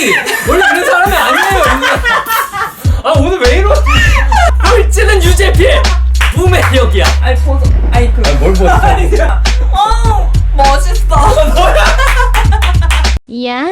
아니 원래 이런 사람이 아니에요 아 오늘 왜 이러 꼴찌는 유재필 무매력이야. 아니 벗어 아니 그 아, 뭘 벗어? 아니 그냥 어 멋있어. 야.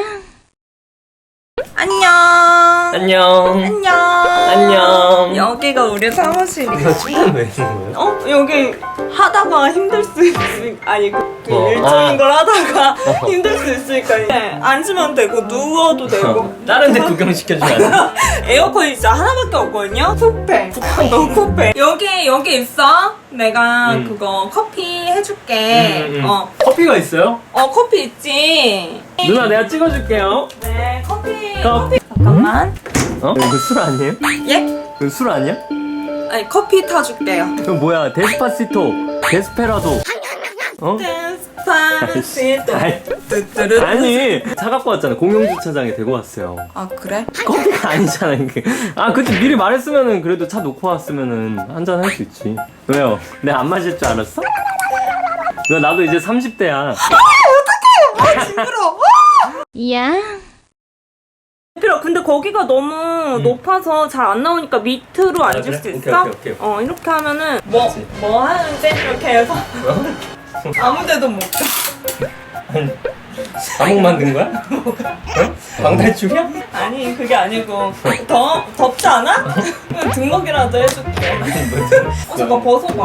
안녕 안녕 안녕 안녕. 여기가 우리 이거 침대 왜 있는 거예요? 어 여기 하다가 힘들 수 있으니까 아니 그 어, 일적인 아. 걸 하다가 힘들 수 있으니까 네, 앉으면 되고 누워도 되고 다른 데 구경시켜주면 안 돼? 에어컨이 진짜 하나밖에 없거든요. 쿠페. 너 쿠페. 여기 여기 있어. 내가 음. 그거 커피 해줄게. 음, 음, 음. 어. 커피가 있어요? 어 커피 있지. 누나 내가 찍어줄게요 네 커피. 커피. 잠깐만. 어? 이거 술 아니에요? 예? 이거 술 아니야? 아니 커피 타줄게요. 이거 뭐야 데스파시토 데스페라도 어? 데스파시토. 아이, 뚜뚜루. 아니 차 갖고 왔잖아 공영주차장에 대고 왔어요 아 그래? 커피가 아니잖아 이게 아 그치 미리 말했으면은 그래도 차 놓고 왔으면은 한잔 할 수 있지 왜요? 내가 안 마실 줄 알았어? 너 나도 이제 30대야 아 징그러. 야. 거기가 너무 높아서 잘 안 나오니까 밑으로 앉을 그래? 수 오케이, 있어? 오케이, 오케이. 어 이렇게 하면은 뭐. 뭐 하는지 이렇게 해서 아무데도 못 가. 감옥 만든 거야? 어? 방탈출이야? 아니 그게 아니고 더 덥지 않아? 그럼 등록이라도 해줄게. 어 잠깐 벗어봐.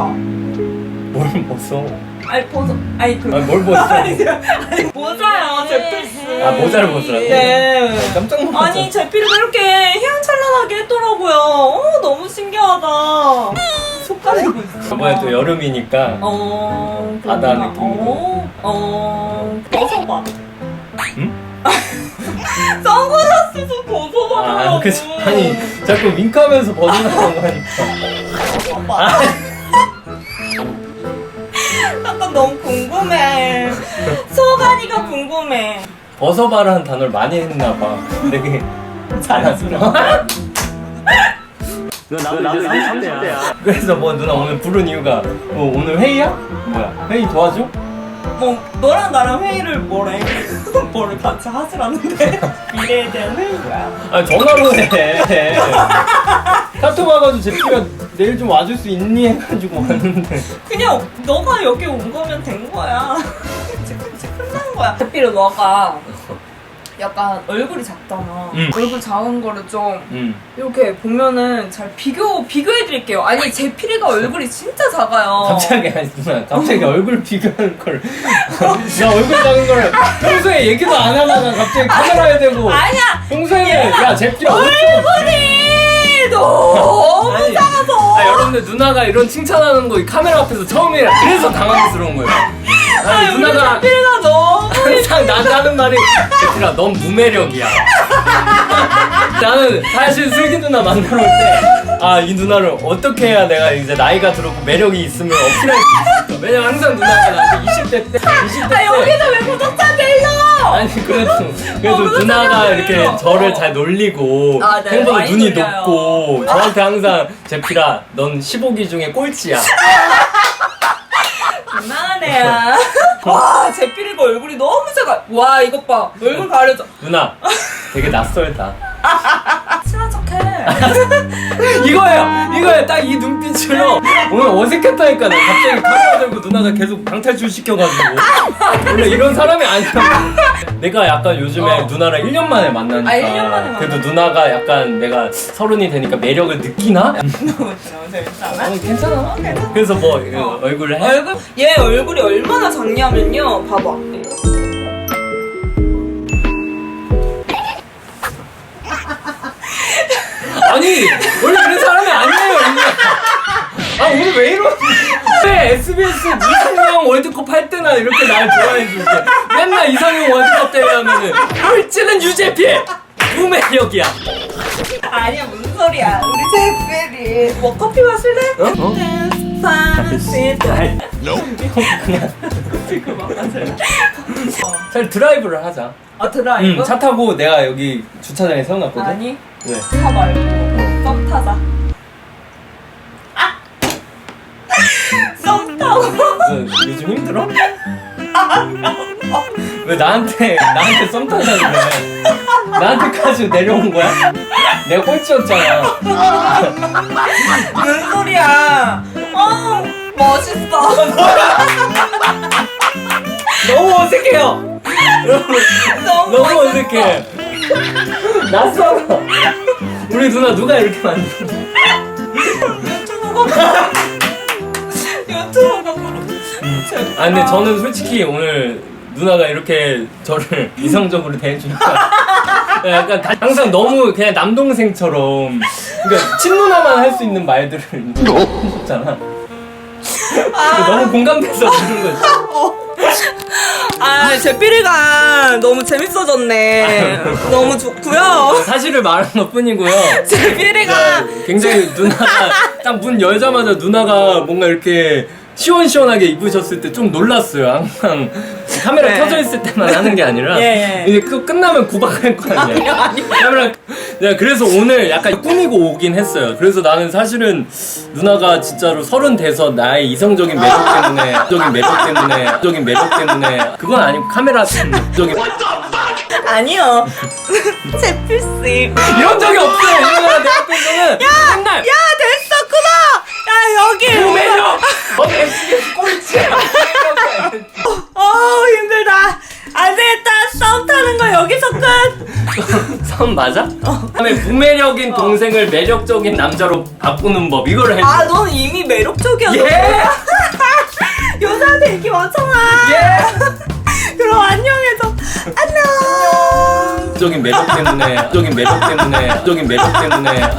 뭘 벗어 아니 벗어. 아니 그. 아, 뭘 벗어? 아니, 아니 모자야 제 필스. 아, 모자를 벗으라고? 네. 깜짝 놀랐어 아니 제 필이가 이렇게 희한찬란하게 했더라고요. 어 너무 신기하다. 속가내고 있어. 이번에 또 여름이니까 어. 바다 그렇구나. 느낌으로. 어. 어. 벗어봐. 응? 선글라스도 벗어봐달라고. 아 그치 아니 자꾸 윙크하면서 벗어나는 거니까 벗어봐. 약간 너무 궁금해. 소간이가 궁금해. 벗어봐라는 단어를 많이 했나 봐 되게 자연스러워. 나도, 나도 이제 30대야. 그래서 뭐 누나 오늘 부른 이유가 뭐 오늘 회의야? 뭐야 회의 도와줘? 뭐 너랑 나랑 회의를 뭐래? 뭐를 같이 하시라는데 미래에 대한 회의야. 아 전화로 해 카톡 와가지고 제피가 내일 좀 와줄 수 있니 해가지고 왔는데 그냥 너가 여기 온 거면 된 거야. 끝난 거야. 대피로 너가 약간 얼굴이 작잖아. 응. 얼굴 작은 거를 좀응 이렇게 보면은 잘 비교 비교해 드릴게요. 아니 제 피리가 얼굴이 진짜 작아요. 갑자기 아니 누나 갑자기 얼굴 비교하는 걸 야 얼굴 작은 거를 평소에 얘기도 안 하다가 갑자기 카메라에 대고 아니야 평소에 야 제피야 얼굴이 너무 아니, 작아서. 아 여러분들 누나가 이런 칭찬하는 거 이 카메라 앞에서 처음이라 그래서 당황스러운 거예요. 아니 우리 누나가 제피리가 너무 항상 나한테 하는 말이 제피라 넌 무매력이야. 나는 사실 슬기 누나 만나러 올때아 이 누나를 어떻게 해야 내가 이제 나이가 들었고 매력이 있으면 어필할 수 있을까? 왜냐면 항상 누나가 나한테 20대 때 20대 때 아 여기서 왜 구독자 내려? 아니 그래도 그래도 어, 무슨 누나가 소리야, 이렇게 그래요? 저를 어. 잘 놀리고 아, 네, 많이 눈이 놀려요. 높고 저한테 항상 제피라 넌 15기 중에 꼴찌야 야. 와, 제피리가 얼굴이 너무 작아. 와, 이것 봐. 얼굴 가려져. 누나 되게 낯설다. 이거예요 이거예요 딱 이 눈빛으로 오늘 어색했다니까 나 갑자기 카메라 들고 누나가 계속 방탈출 시켜가지고 원래 이런 사람이 아니야 내가 약간 요즘에 어. 누나랑 1년 만에 만나니까 아, 1년 만에 그래도. 누나가 약간 내가 서른이 되니까 매력을 느끼나? 너무 재밌잖아. 어, 괜찮아 그래서 뭐 이거 얼굴을 해? 얼굴, 얘 얼굴이 얼마나 작냐면요. 봐봐. 아니 원래 그런 사람이 아니에요. 아 오늘 왜 이러지? 왜 SBS 이상형 월드컵 할 때나 이렇게 날 좋아해 줄게 맨날 이상형 월드컵 때 하면은 꼴찌는 유재필 무매력이야 아니야, 무슨 소리야. 우리 제피리. 뭐 커피 마실래? 어? 어? 그냥? 차라리 드라이브를 하자 아, 드라이브? 응, 차 타고 내가 여기 주차장에 세워놨거든 아니, 왜? 차 말고 썸 타자. 아! 썸 타고. 너 요즘 힘들어? 왜 나한테 나한테 썸 타자 그래 나한테까지 내려온 거야? 내가 꼴찌였잖아. 무슨 소리야? 어 멋있어. 너무 어색해요. 너무, 너무 멋있어. 어색해. 낯설어. 우리 누나 누가 이렇게 그렇. 제발. 아 근데 저는 솔직히 오늘 누나가 이렇게 저를 이성적으로 대해주니까 약간 다- 항상 너무 그냥 남동생처럼 그러니까 친누나만 할 수 있는 말들을 해줬잖아. 너무 공감돼서 그런 거지. 아, 제피리가 너무 재밌어졌네. 너무 좋고요. 사실을 말한 것 뿐이고요. 제피리가 굉장히 누나가 딱 문 열자마자 누나가 뭔가 이렇게 시원시원하게 입으셨을 때 좀 놀랐어요. 항상 카메라 네. 켜져 있을 때만 하는 게 아니라 예, 예. 이제 그 끝나면 구박할 거 아니야. 카메라 내가 그래서 오늘 약간 꾸미고 오긴 했어요. 그래서 나는 사실은 누나가 진짜로 서른 돼서 나의 이성적인 매력 때문에 적인 매력 때문에 적인 매력 때문에 그건 아니고 카메라 적인 아니요. 제필 씨. 이런 적이 없어요. 누나가 내 앞에서는 맨날 야, 됐어, 끊어! 야, 여기! 매력 어 SBS 꼴 맞아? 다음에 무매력인 동생을 매력적인 남자로 바꾸는 법 이거를 해. 아, 넌 이미 매력적이야. 예. 여자한테 인기 많잖아. 예. 그럼 안녕해줘. 안녕. 적인 매력 때문에 적인 매력 때문에 적인 매력 때문에